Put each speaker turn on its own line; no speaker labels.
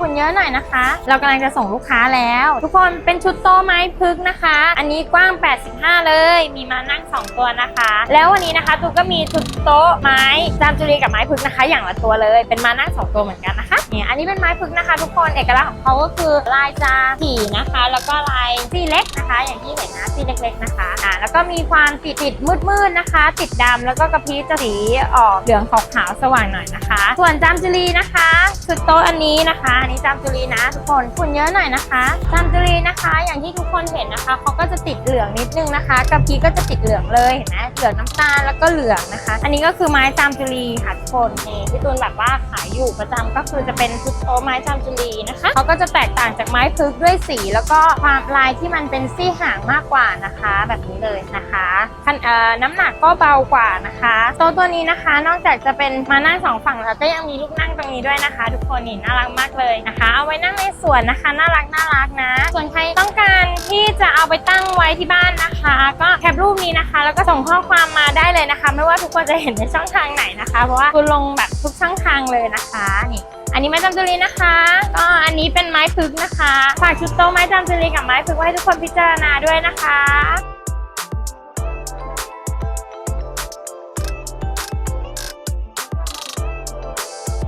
คุณเยอะหน่อยนะคะ เรากำลังจะส่งลูกค้าแล้ว ทุกคนเป็นชุดโต๊ะไม้พึกษ์นะคะ อันนี้กว้าง 85 เลย มีมานั่ง 2 ตัวนะคะ แล้ววันนี้นะคะตูก็มีชุดโต๊ะไม้จามจุรีกับไม้พึกษ์นะคะ อย่างละตัวเลย เป็นมานั่ง 2 ตัวเหมือนกันนะคะเนี่ยอันนี้เป็นไม้พึกษ์นะคะ ทุกคนเอกลักษณ์ของเขาก็คือลายจะถี่นะคะ แล้วก็ลายสีเล็กนะคะ อย่างที่เห็นนะสีเล็กๆนะคะอ่าแล้วก็มีความติดติดมืดๆนะคะ ติดดำแล้วก็กระพริบจะสีออกเหลืองขาวๆสว่างหน่อยนะคะ ส่วนจามจุรีนะคะ ชุดโต๊ะอันนี้นะคะ อันนี้จามจุรีนะทุกคนขุนเยอะหน่อยนะคะ จามจุรีนะคะ อย่างที่ทุกคนเห็นนะคะเขาก็จะติดเหลืองนิดนึงนะคะกระพริบก็จะติดเหลืองเลยเห็นไหมเหลืองน้ำตาลแล้วก็เหลืองนะคะ อันนี้ก็คือไม้จามจุรีค่ะทุกคนนี่พี่ตูนแบบว่าขายอยู่ประจำก็คือจะเป็นชุดโต๊ะไม้จามจุรีนะคะเขาก็จะแตกต่างจากไม้พึกด้วยสี แล้วก็ความลายที่มันเป็นซี่หางมากกว่านะคะ แบบนี้เลยนะคะคันเอ่อน้ำหนักก็เบากว่านะคะโต๊ะตัวนี้นะคะ นอกจากจะเป็นมานั่งสองฝั่งแล้วก็ยังมีลูกนั่งตรงนี้ด้วยนะคะ ทุกคนนี่น่ารักมากเลยนะคะ เอาไว้นั่งในสวนนะคะ น่ารักน่ารักนะ ส่วนใครต้องการ จะเอาไปตั้งไว้ที่บ้านนะคะ ก็แคปรูปนี้นะคะ แล้วก็ส่งข้อความมาได้เลยนะคะ ไม่ว่าทุกคนจะเห็นในช่องทางไหนนะคะ เพราะว่าคุณลงแบบทุกช่องทางเลยนะคะนี่อันนี้ไม้จำจุลีนะคะ ก็อันนี้เป็นไม้พึกนะคะฝากชุดโต๊ะไม้จำจุลีกับไม้พึกไว้ให้ทุกคนพิจารณาด้วยนะคะ